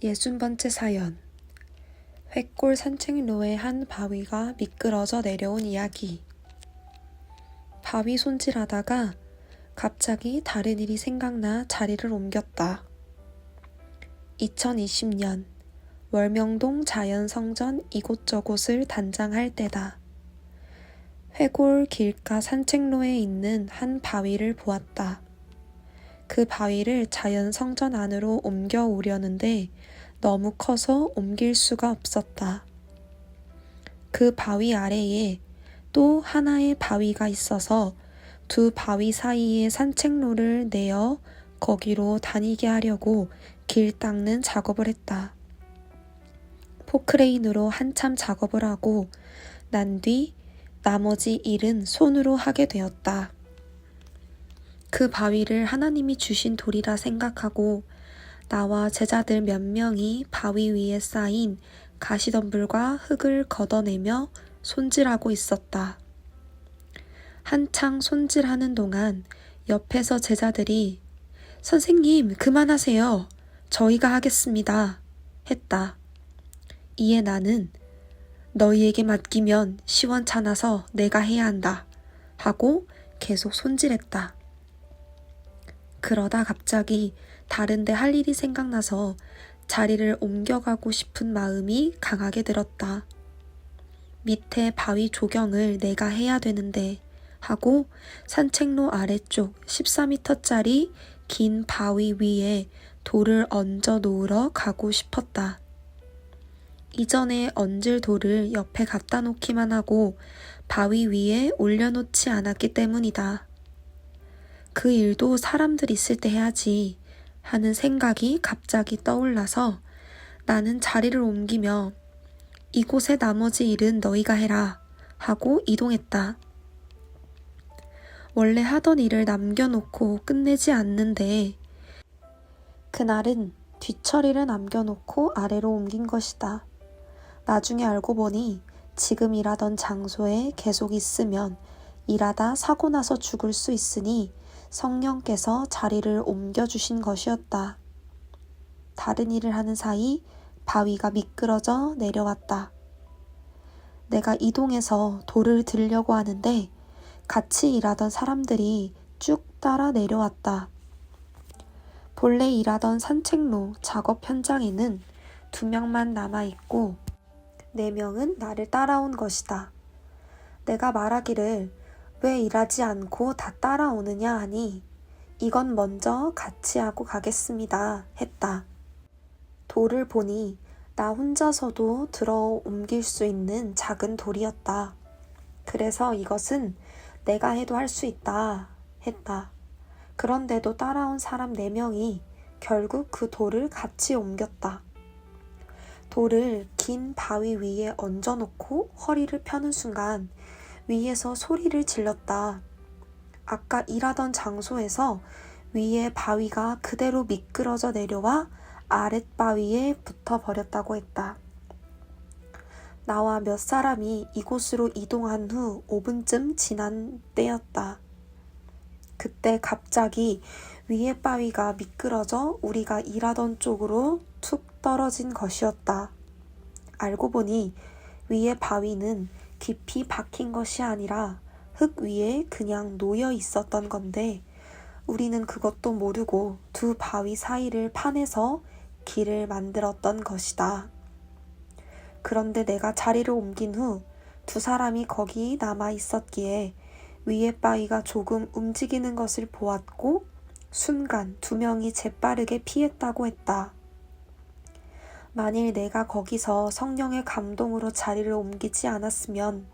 예순 번째 사연 획골 산책로의 한 바위가 미끄러져 내려온 이야기 바위 손질하다가 갑자기 다른 일이 생각나 자리를 옮겼다. 2020년 월명동 자연성전 이곳저곳을 단장할 때다. 회골 길가 산책로에 있는 한 바위를 보았다. 그 바위를 자연 성전 안으로 옮겨 오려는데 너무 커서 옮길 수가 없었다. 그 바위 아래에 또 하나의 바위가 있어서 두 바위 사이에 산책로를 내어 거기로 다니게 하려고 길 닦는 작업을 했다. 포크레인으로 한참 작업을 하고 난 뒤 나머지 일은 손으로 하게 되었다. 그 바위를 하나님이 주신 돌이라 생각하고 나와 제자들 몇 명이 바위 위에 쌓인 가시덤불과 흙을 걷어내며 손질하고 있었다. 한창 손질하는 동안 옆에서 제자들이 선생님, 그만하세요. 저희가 하겠습니다. 했다. 이에 나는 너희에게 맡기면 시원찮아서 내가 해야 한다. 하고 계속 손질했다. 그러다 갑자기 다른데 할 일이 생각나서 자리를 옮겨가고 싶은 마음이 강하게 들었다. 밑에 바위 조경을 내가 해야 되는데 하고 산책로 아래쪽 14m짜리 긴 바위 위에 돌을 얹어 놓으러 가고 싶었다. 이전에 얹을 돌을 옆에 갖다 놓기만 하고 바위 위에 올려놓지 않았기 때문이다. 그 일도 사람들 있을 때 해야지 하는 생각이 갑자기 떠올라서 나는 자리를 옮기며 이곳의 나머지 일은 너희가 해라 하고 이동했다. 원래 하던 일을 남겨놓고 끝내지 않는데 그날은 뒤처리를 남겨놓고 아래로 옮긴 것이다. 나중에 알고 보니 지금 일하던 장소에 계속 있으면 일하다 사고 나서 죽을 수 있으니 성령께서 자리를 옮겨주신 것이었다. 다른 일을 하는 사이 바위가 미끄러져 내려왔다. 내가 이동해서 돌을 들려고 하는데 같이 일하던 사람들이 쭉 따라 내려왔다. 본래 일하던 산책로 작업 현장에는 두 명만 남아있고 네 명은 나를 따라온 것이다. 내가 말하기를 왜 일하지 않고 다 따라오느냐 하니 이건 먼저 같이 하고 가겠습니다 했다. 돌을 보니 나 혼자서도 들어 옮길 수 있는 작은 돌이었다. 그래서 이것은 내가 해도 할 수 있다 했다. 그런데도 따라온 사람 네 명이 결국 그 돌을 같이 옮겼다. 돌을 긴 바위 위에 얹어놓고 허리를 펴는 순간 위에서 소리를 질렀다. 아까 일하던 장소에서 위에 바위가 그대로 미끄러져 내려와 아랫바위에 붙어 버렸다고 했다. 나와 몇 사람이 이곳으로 이동한 후 5분쯤 지난 때였다. 그때 갑자기 위에 바위가 미끄러져 우리가 일하던 쪽으로 툭 떨어진 것이었다. 알고 보니 위에 바위는 깊이 박힌 것이 아니라 흙 위에 그냥 놓여 있었던 건데 우리는 그것도 모르고 두 바위 사이를 파내서 길을 만들었던 것이다. 그런데 내가 자리를 옮긴 후 두 사람이 거기 남아 있었기에 위에 바위가 조금 움직이는 것을 보았고 순간 두 명이 재빠르게 피했다고 했다. 만일 내가 거기서 성령의 감동으로 자리를 옮기지 않았으면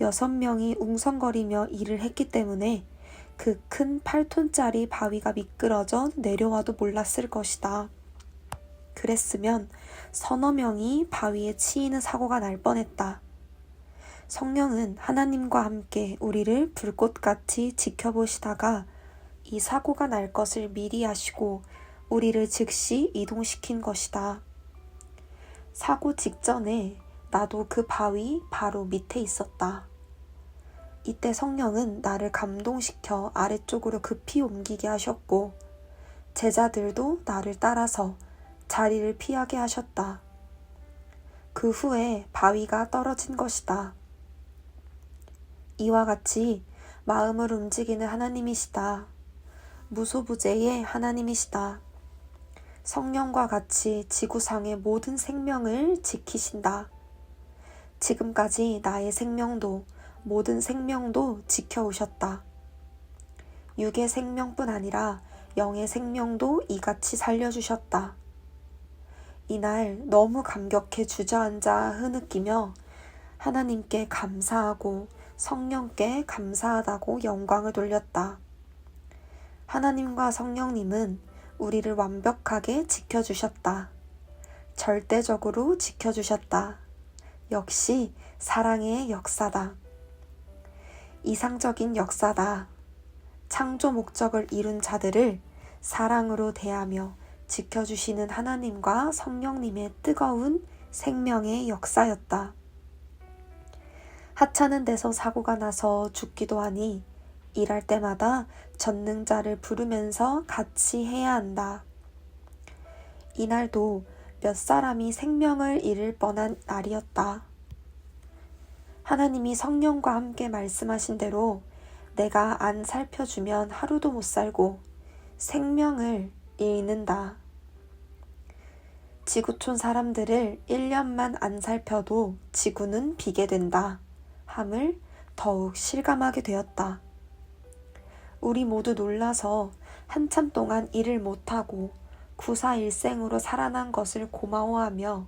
여섯 명이 웅성거리며 일을 했기 때문에 그 큰 8톤짜리 바위가 미끄러져 내려와도 몰랐을 것이다. 그랬으면 서너 명이 바위에 치이는 사고가 날 뻔했다. 성령은 하나님과 함께 우리를 불꽃같이 지켜보시다가 이 사고가 날 것을 미리 아시고 우리를 즉시 이동시킨 것이다. 사고 직전에 나도 그 바위 바로 밑에 있었다. 이때 성령은 나를 감동시켜 아래쪽으로 급히 옮기게 하셨고, 제자들도 나를 따라서 자리를 피하게 하셨다. 그 후에 바위가 떨어진 것이다. 이와 같이 마음을 움직이는 하나님이시다. 무소부재의 하나님이시다. 성령과 같이 지구상의 모든 생명을 지키신다. 지금까지 나의 생명도 모든 생명도 지켜오셨다. 육의 생명뿐 아니라 영의 생명도 이같이 살려주셨다. 이날 너무 감격해 주저앉아 흐느끼며 하나님께 감사하고 성령께 감사하다고 영광을 돌렸다. 하나님과 성령님은 우리를 완벽하게 지켜주셨다. 절대적으로 지켜주셨다. 역시 사랑의 역사다. 이상적인 역사다. 창조 목적을 이룬 자들을 사랑으로 대하며 지켜주시는 하나님과 성령님의 뜨거운 생명의 역사였다. 하찮은 데서 사고가 나서 죽기도 하니 일할 때마다 전능자를 부르면서 같이 해야 한다. 이날도 몇 사람이 생명을 잃을 뻔한 날이었다. 하나님이 성령과 함께 말씀하신 대로 내가 안 살펴주면 하루도 못 살고 생명을 잃는다. 지구촌 사람들을 1년만 안 살펴도 지구는 비게 된다. 함을 더욱 실감하게 되었다. 우리 모두 놀라서 한참 동안 일을 못하고 구사일생으로 살아난 것을 고마워하며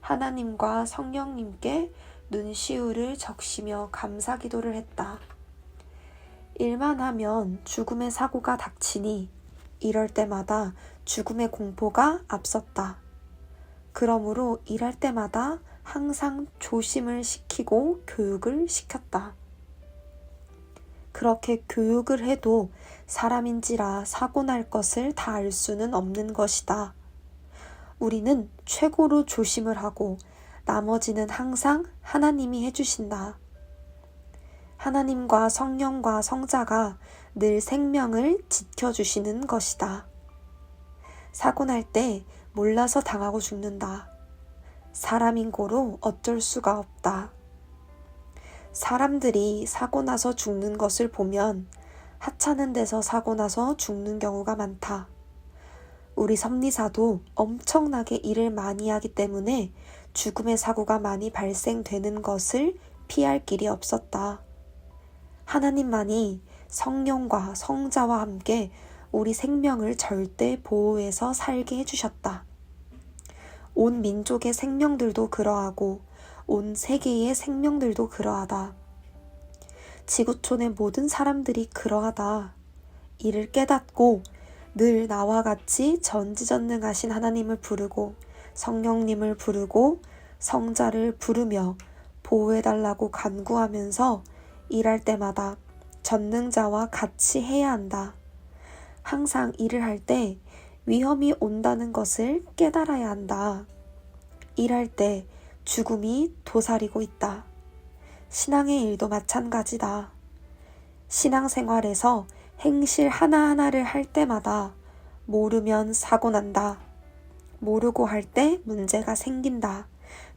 하나님과 성령님께 눈시울을 적시며 감사 기도를 했다. 일만 하면 죽음의 사고가 닥치니 이럴 때마다 죽음의 공포가 앞섰다. 그러므로 일할 때마다 항상 조심을 시키고 교육을 시켰다. 그렇게 교육을 해도 사람인지라 사고 날 것을 다 알 수는 없는 것이다. 우리는 최고로 조심을 하고 나머지는 항상 하나님이 해주신다. 하나님과 성령과 성자가 늘 생명을 지켜주시는 것이다. 사고 날 때 몰라서 당하고 죽는다. 사람인 고로 어쩔 수가 없다. 사람들이 사고 나서 죽는 것을 보면 하찮은 데서 사고 나서 죽는 경우가 많다. 우리 섭리사도 엄청나게 일을 많이 하기 때문에 죽음의 사고가 많이 발생되는 것을 피할 길이 없었다. 하나님만이 성령과 성자와 함께 우리 생명을 절대 보호해서 살게 해주셨다. 온 민족의 생명들도 그러하고 온 세계의 생명들도 그러하다. 지구촌의 모든 사람들이 그러하다. 이를 깨닫고 늘 나와 같이 전지전능하신 하나님을 부르고 성령님을 부르고 성자를 부르며 보호해달라고 간구하면서 일할 때마다 전능자와 같이 해야 한다. 항상 일을 할 때 위험이 온다는 것을 깨달아야 한다. 일할 때 죽음이 도사리고 있다. 신앙의 일도 마찬가지다. 신앙생활에서 행실 하나하나를 할 때마다 모르면 사고 난다. 모르고 할 때 문제가 생긴다.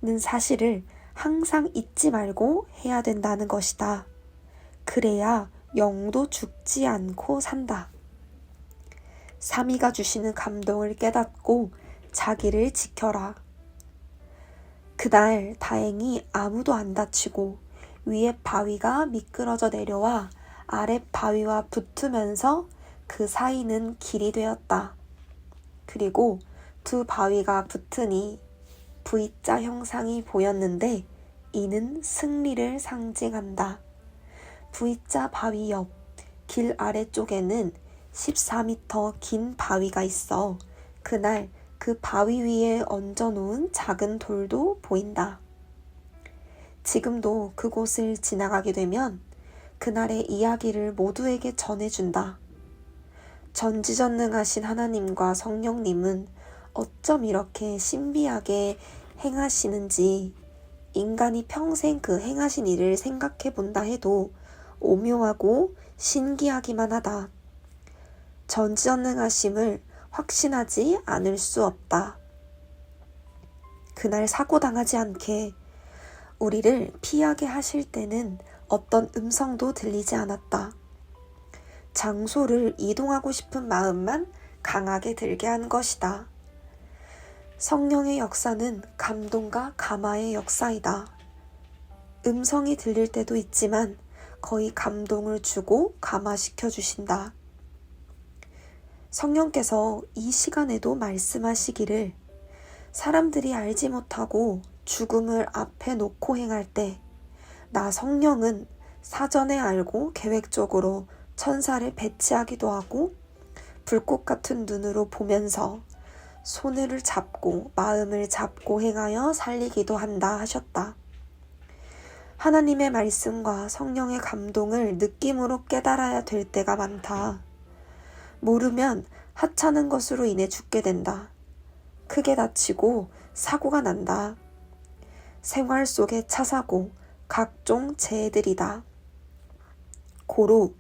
는 사실을 항상 잊지 말고 해야 된다는 것이다. 그래야 영도 죽지 않고 산다. 삼위가 주시는 감동을 깨닫고 자기를 지켜라. 그날 다행히 아무도 안 다치고 위에 바위가 미끄러져 내려와 아래 바위와 붙으면서 그 사이는 길이 되었다. 그리고 두 바위가 붙으니 V자 형상이 보였는데 이는 승리를 상징한다. V자 바위 옆 길 아래쪽에는 14m 긴 바위가 있어 그날 그 바위 위에 얹어 놓은 작은 돌도 보인다. 지금도 그곳을 지나가게 되면 그날의 이야기를 모두에게 전해준다. 전지전능하신 하나님과 성령님은 어쩜 이렇게 신비하게 행하시는지 인간이 평생 그 행하신 일을 생각해 본다 해도 오묘하고 신기하기만 하다. 전지전능하심을 확신하지 않을 수 없다. 그날 사고당하지 않게 우리를 피하게 하실 때는 어떤 음성도 들리지 않았다. 장소를 이동하고 싶은 마음만 강하게 들게 한 것이다. 성령의 역사는 감동과 감화의 역사이다. 음성이 들릴 때도 있지만 거의 감동을 주고 감화시켜 주신다. 성령께서 이 시간에도 말씀하시기를 사람들이 알지 못하고 죽음을 앞에 놓고 행할 때 나 성령은 사전에 알고 계획적으로 천사를 배치하기도 하고 불꽃 같은 눈으로 보면서 손을 잡고 마음을 잡고 행하여 살리기도 한다 하셨다. 하나님의 말씀과 성령의 감동을 느낌으로 깨달아야 될 때가 많다. 모르면 하찮은 것으로 인해 죽게 된다. 크게 다치고 사고가 난다. 생활 속의 차사고, 각종 재해들이다. 고로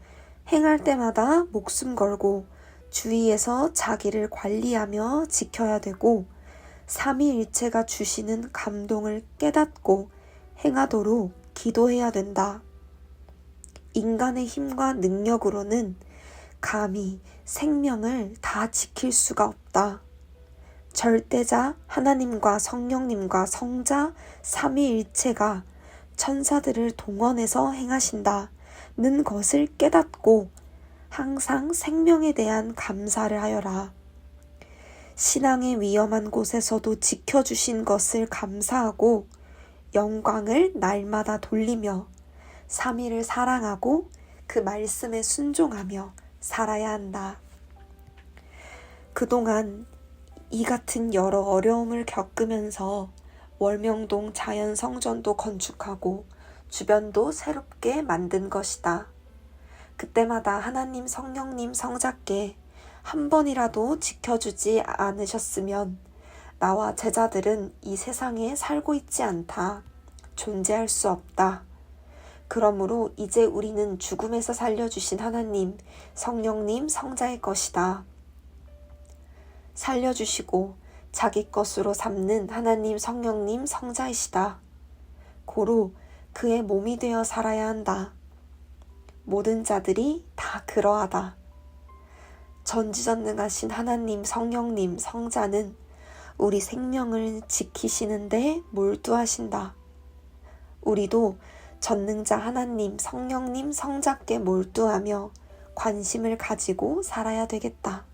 행할 때마다 목숨 걸고 주위에서 자기를 관리하며 지켜야 되고 삼위일체가 주시는 감동을 깨닫고 행하도록 기도해야 된다. 인간의 힘과 능력으로는 감히 생명을 다 지킬 수가 없다. 절대자 하나님과 성령님과 성자 삼위일체가 천사들을 동원해서 행하신다 는 것을 깨닫고 항상 생명에 대한 감사를 하여라. 신앙의 위험한 곳에서도 지켜주신 것을 감사하고 영광을 날마다 돌리며 삼위를 사랑하고 그 말씀에 순종하며 살아야 한다. 그동안 이 같은 여러 어려움을 겪으면서 월명동 자연 성전도 건축하고 주변도 새롭게 만든 것이다. 그때마다 하나님 성령님 성자께 한 번이라도 지켜주지 않으셨으면 나와 제자들은 이 세상에 살고 있지 않다. 존재할 수 없다. 그러므로 이제 우리는 죽음에서 살려주신 하나님, 성령님, 성자의 것이다. 살려주시고 자기 것으로 삼는 하나님, 성령님, 성자이시다. 고로 그의 몸이 되어 살아야 한다. 모든 자들이 다 그러하다. 전지전능하신 하나님, 성령님, 성자는 우리 생명을 지키시는데 몰두하신다. 우리도 전능자 하나님, 성령님, 성자께 몰두하며 관심을 가지고 살아야 되겠다.